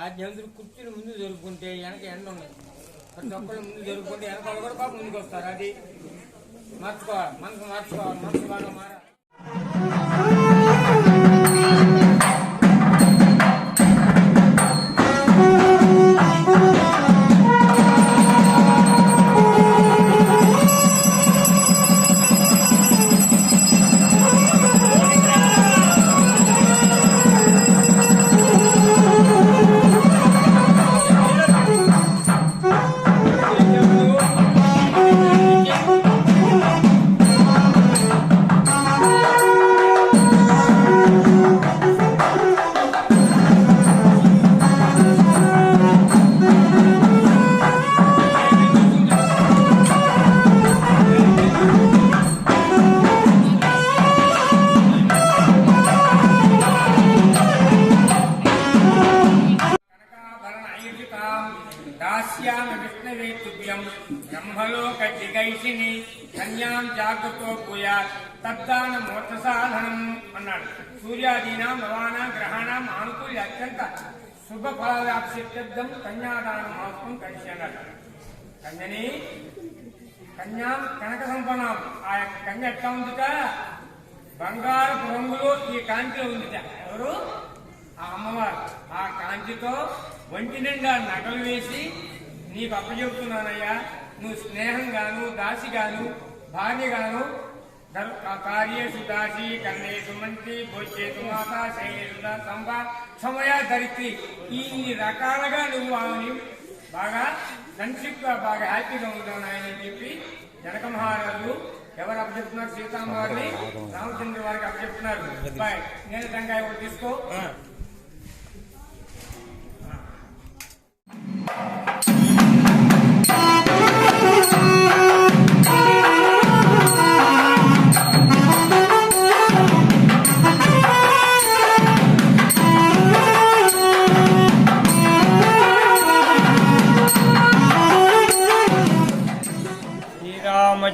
సాధ్యంతులు కుర్చీలు ముందు జరుపుకుంటే వెనక ఎండ ఉండదు ప్రతి ఒక్కళ్ళు ముందు జరుపుకుంటే వెనక కూడా బాగా ముందుకు వస్తారు. అది మార్చుకోవాలి మనసు మార్చుకోవాలి మనసు బాగా మారాలి. దాస్యామి విష్ణవే తుభ్యం బ్రహ్మలోక జిగైషిని కన్యాం జాగ్రత్తో భూయాత్ తద్దాన మోక్ష సాధనం అన్నాడు. సూర్యాదీనాం నవానా గ్రహాణం ఆనుకూల్య అత్యంత శుభ ఫలాప్సిద్ధం కన్యాదాన మాత్రం కలిసి అన్నాడు కన్యని కన్యాం కనక సంపన్నం ఆ యొక్క కన్య ఎట్లా ఉందిట? బంగారపు రంగులో ఈ కాంతిలో ఉందిట. ఎవరు? ఆ అమ్మవారు. ఆ కాంతితో ఒంటి నిండా నగలు వేసి నీకు అప్పచెప్తున్నానయ్యా నువ్వు స్నేహంగాను దాసిగాను భార్యగాను కార్యేషు దాసి కన్నేషు మంత్రి భోజ్యేతు మాత శైలేషు సంభ సమయ ధరిత్రి. ఈ రకాలుగా నువ్వు ఆమెని బాగా గా బాగా హ్యాపీగా ఉంటాను ఆయన అని చెప్పి జనక మహారాజు ఎవరు అప్పచెప్తున్నారు సీతామ్మవారిని రామచంద్ర వారికి అప్పచెప్తున్నారు బాయ్ నేను టెంకాయ ఒకటి తీసుకో.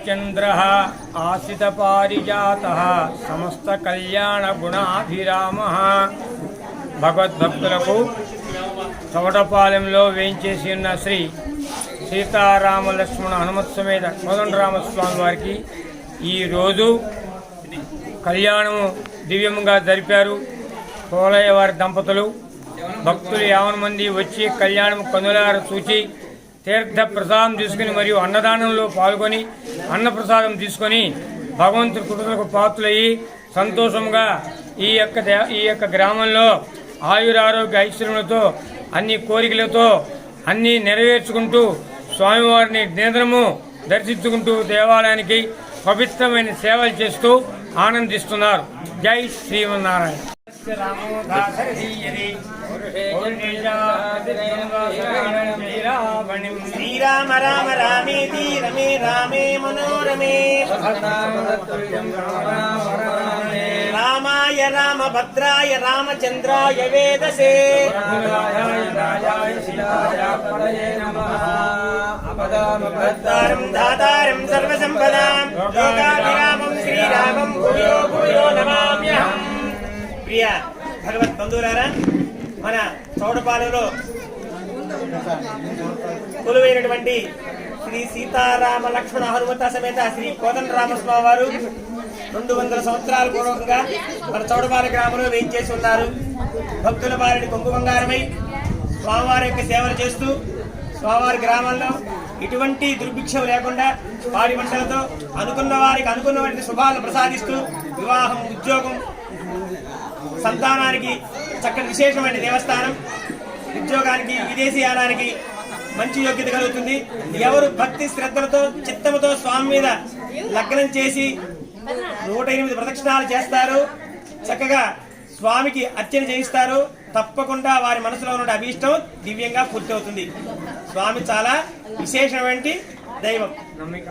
శ్రీరామచంద్ర ఆశ్రిత పారిజాత సమస్త కళ్యాణ గుణాభిరామ భగవద్భక్తులకు చవటపాలెంలో వేయించేసి ఉన్న శ్రీ సీతారామ లక్ష్మణ హనుమత్ సమేత కోదండరామస్వామి వారికి ఈరోజు కళ్యాణము దివ్యముగా జరిపారు. కోలయ్య వారి దంపతులు భక్తులు యావన మంది వచ్చి కళ్యాణం కనులార చూచి తీర్థ ప్రసాదం తీసుకుని మరియు అన్నదానంలో పాల్గొని అన్నప్రసాదం తీసుకొని భగవంతుడి కృపలకు పాత్రులయ్యి సంతోషంగా ఈ యొక్క ఈ యొక్క గ్రామంలో ఆయురారోగ్య ఐశ్వర్యములతో అన్ని కోరికలతో అన్నీ నెరవేర్చుకుంటూ స్వామివారిని నిరంతరము దర్శించుకుంటూ దేవాలయానికి పవిత్రమైన సేవలు చేస్తూ ఆనందిస్తున్నారు. జై శ్రీమన్నారాయణ. శ్రీరామ రామ రామేతి రమే రామే మనోరమే రామాయ రామ భద్రాయ రామచంద్రాయ వేదసే. భద్రారం దాతారం సర్వసంపదాం. లోకాభిరామం శ్రీరామం భూయో భూయో నమా. ప్రియ భగవత్ బంధువులారా మన చౌడపాలలో కొలువైనటువంటి శ్రీ సీతారామ లక్ష్మణ హనుమత సమేత శ్రీ కోదండరామస్వామి వారు రెండు వందల సంవత్సరాల పూర్వకంగా మన చౌడపాల గ్రామంలో వేయించేసి ఉన్నారు. భక్తుల వారిని కొంగు బంగారమై స్వామివారి యొక్క సేవలు చేస్తూ స్వామివారి గ్రామంలో ఎటువంటి దుర్భిక్షం లేకుండా వారి మంటలతో అనుకున్న వారికి అనుకున్నటువంటి శుభాలు ప్రసాదిస్తూ వివాహం ఉద్యోగం సంతానానికి చక్కటి విశేషమైన దేవస్థానం. ఉద్యోగానికి విదేశీయానానికి మంచి యోగ్యత కలుగుతుంది. ఎవరు భక్తి శ్రద్ధలతో చిత్తముతో స్వామి మీద లగ్నం చేసి నూట ఎనిమిది ప్రదక్షిణాలు చేస్తారు. చక్కగా స్వామికి అర్చన చేయిస్తారు. తప్పకుండా వారి మనసులో ఉన్న అభీష్టం దివ్యంగా పూర్తి అవుతుంది స్వామి చాలా విశేషమైన దైవం. నమ్మిక.